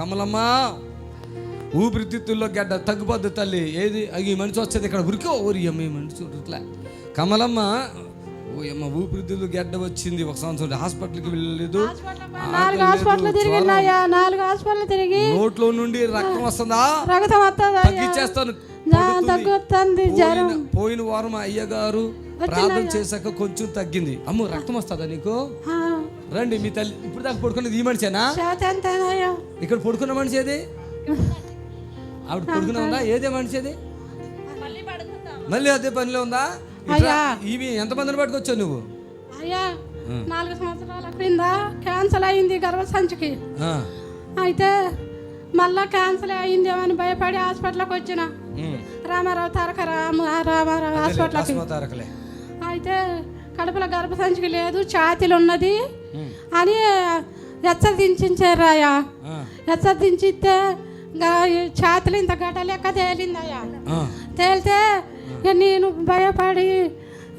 కమలమ్మ ఊపిరితిత్తుల్లో గడ్డ తగ్గిపోద్ది తల్లి ఏది? ఈ మనిషి వచ్చేది ఇక్కడ ఉరికో? ఊరి అమ్మ ఈ మనిషి ఇట్లా కమలమ్మ ఓ అమ్మ ఊపిరితిత్తులు గడ్డ వచ్చింది. ఒక సంవత్సరం హాస్పిటల్కి వెళ్ళలేదు. నాలుగు హాస్పిటల్ తిరిగినాయా నాలుగు హాస్పిటల్ తిరిగి. నోట్లో నుండి రక్తం వస్తుందా? రక్తం వస్తుందా తగ్గించేస్తాను తగ్గుతుంది జ్వరం. పోయిన- వారం అయ్యగారు ప్రార్థన చేశాక కొంచెం తగ్గింది. అమ్మ రక్తం వస్తుందా నీకు? రండి మీ తల్లి ఇప్పుడు దాకా పడుకున్నది ఈ మనిషేనా? ఇక్కడ పడుకున్న మనిషి ఏది? ఆవిడ పడుకున్న ఉందా? ఏదే మనిషి ఏది? మళ్ళీ అదే పనిలో ఉందా? ఇవి ఎంతమందిని పట్టుకొచ్చావు నువ్వు? అయ్యా నాలుగు సంవత్సరాల క్రింద క్యాన్సర్ అయింది గర్భసంచికి ఆ, అయితే మళ్ళా అయిందేమో అని భయపడి హాస్పిటల్కి వచ్చిన. రామారావు తారక రామ రామారావు హాస్పిటల్కి అయితే కడుపులో గర్భసంచికి లేదు ఛాతీలు ఉన్నది. అని హెచ్చరించారయ్యా ఆ, హెచ్చరించితే ఛాతీలు ఇంత గడ్డ లెక్క తేలిందయ్యా. ఆ, తేలితే నేను భయపడి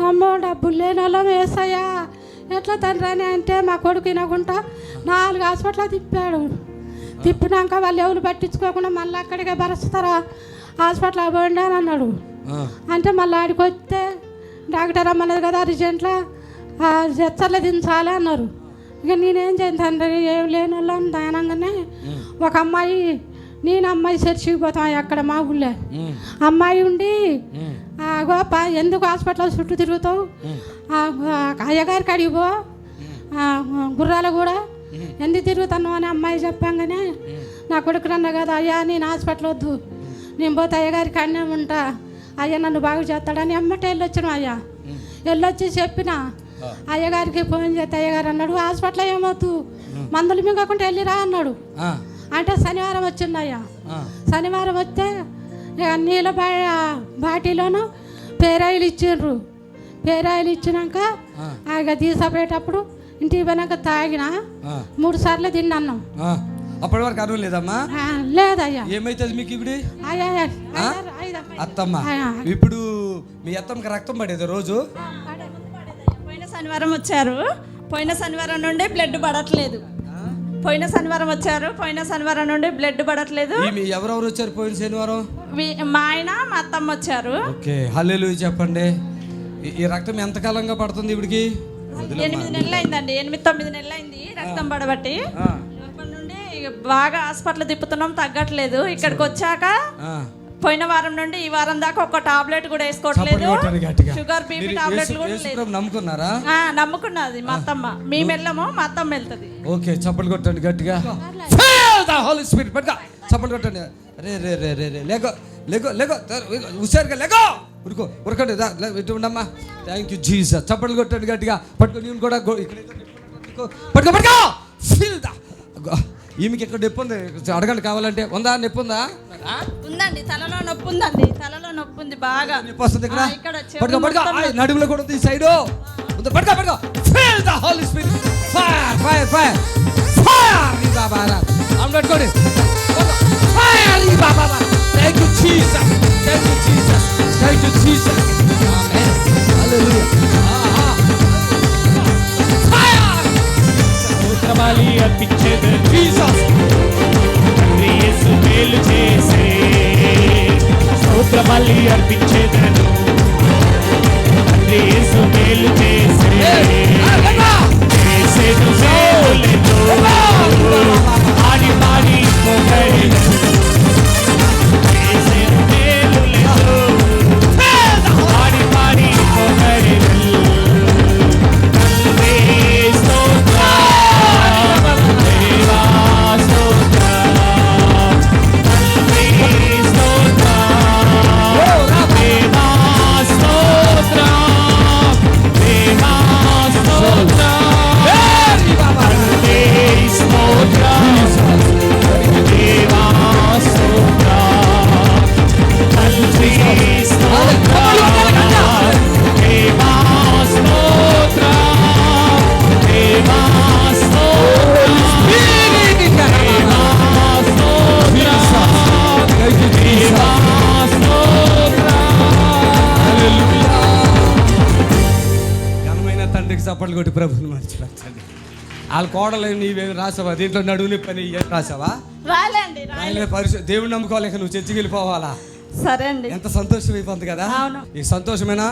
అమ్మో డబ్బులు లేని వాళ్ళం వేస్తాయా ఎట్లా తండ్రి అని అంటే మా కొడుకు వినకుండా నాలుగు హాస్పిటల్ తిప్పాడు. తిప్పినాక వాళ్ళు ఎవరు పట్టించుకోకుండా మళ్ళీ అక్కడికే బరుస్తారా హాస్పిటల్ పోండి అని అన్నాడు. అంటే మళ్ళీ ఆడికి వస్తే డాక్టర్ అమ్మలేదు కదా అర్జెంట్లో జచ్చర్లో దించాలి అన్నారు. ఇక నేనేం చేయను తండ్రి ఏం లేని వాళ్ళం దానంగానే ఒక అమ్మాయి నేను అమ్మాయి చర్చికి పోతాం అక్కడ మా ఊళ్ళో. అమ్మాయి ఉండి గోప ఎందుకు హాస్పిటల్ చుట్టూ తిరుగుతావు? అయ్యగారి కాడికి పో. ఆ, గుర్రాలు కూడా. ఎందుకు తిరుగుతాను అని అమ్మాయి చెప్పంగానే నా కొడుకు అన్న కదా అయ్యా నేను హాస్పిటల్ వద్దు. నేను పోతే అయ్యగారి కాడనే ఉంటా. అయ్యా నన్ను బాగు చేస్తాడని అమ్మటే వెళ్ళొచ్చాను అయ్యా. వెళ్ళొచ్చి చెప్పిన అయ్యగారికి ఫోన్ చేస్తే అయ్యగారు అన్నాడు హాస్పిటల్ ఏమవుతు? మందులు మింగకుండా వెళ్ళిరా అన్నాడు. అంటే శనివారం వచ్చింది అయ్యా ఆ, శనివారం వస్తే నీళ్ళ బా బాటిలోను పేరాయిలు ఇచ్చిండ్రు. పేరాయిలు ఇచ్చినాక ఆ. ఇక తీసుకుపోయేటప్పుడు ఇంటికి పోయినాక తాగిన మూడు సార్లు తిన్నాను ఆ. అప్పటి వరకు అరువు లేదమ్మా? లేదయ్యా. ఏమైతుంది మీకు ఇప్పుడు? అత్తమ్మ. ఇప్పుడు మీ అత్తమ్మకి రక్తం పడేది రోజు? శనివారం వచ్చారు. పోయిన శనివారం నుండి బ్లడ్ పడట్లేదు. పోయిన శనివారం వచ్చారు. పోయిన శనివారం నుండి బ్లడ్ పడట్లేదు. ఎవరెవరు వచ్చారు పోయిన శనివారం? మా ఆయన మా అత్తమ్మ వచ్చారు. ఓకే హల్లెలు చెప్పండి. ఈ- రక్తం ఎంతకాలంగా పడుతుంది ఇవిడికి? ఎనిమిది నెలలు అయిందండి ఎనిమిది తొమ్మిది నెలలు అయింది రక్తం పడబట్టి. అప్పటి నుండి బాగా హాస్పిటల్ తిప్పుతున్నాం తగ్గట్లేదు. ఇక్కడికి వచ్చాక. పోయిన వారం నుండి ఈ వారం దాకా ఒక టాబ్లెట్ కూడా వేసుకోవట్లేదు. చప్పట్లు కొట్టండి గట్టిగా. షుగర్ బీపీ యేసు- కూడా లేదు. నమ్ముకున్నారా? ఆ, నమ్ముకున్నది మా అత్తమ్మ. మేము వెళ్ళము మా అత్తమ్మ వెళ్తుంది. ఓకే చప్పట్లు కొట్టండి గట్టిగా. Holy Spirit. పట్టుకో. చప్పట్లు కొట్టండి. రే రే రే రే రే లేకో లేకో లేకో హుషారుగా లేకో. ఉరుకో ఉరకండి దా, లే, ఇటు ఉండమ్మా. థ్యాంక్ యూ జీసస్ చప్పట్లు కొట్టండి గట్టిగా. పట్టుకో నేను కూడా పట్టుకో పట్టుకో ఫీల్ దా ఈమెకి ఇక్కడ నొప్పి ఉంది? అడగండి కావాలంటే. ఉందా? నొప్పి ఉందా? ఉందండి తలలో నొప్పి ఉందండి తలలో నొప్పి ఉంది బాగా. నొప్పి వస్తుంది ఇక్కడ. ఆ, ఇక్కడ చెవి పట్టుకో పట్టుకో. మొత్తం ఆయ్, నడుములో కూడా ఉంది ఈ సైడ్ ఉంది పట్టుకో పట్టుకో. Feel the Holy Spirit fire fire fire fire ఈ బాబా ఆమె పెట్టుకోండి. ఫైర్ ఈ బాబా thank you Jesus thank you Jesus thank you Jesus amen స్తోత్రబలి అర్పించేదను జీసస్. తండ్రి యేసు మేలు చేసే. స్తోత్రబలి అర్పించేదను. తండ్రి యేసు తండ్రికి చప్పట్లు కొట్టి ప్రభుని మర్చిపోతండి వాళ్ళ కోడలు నీవేమి రాసావా? దీంట్లో నడువు నొప్పి అని ఏం రాసావా? రాలేండి రా ఆయన పరిశు దేవుని నమ్ముకోవాలి ఇక నువ్వు చర్చికి వెళ్ళిపోవాలా? సరే అండి. ఎంత సంతోషం అయిపోతుంది కదా? అవును. ఈ సంతోషమేనా.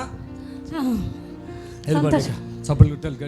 వెళ్ళిపోండి. చప్పట్లు కొట్టాలి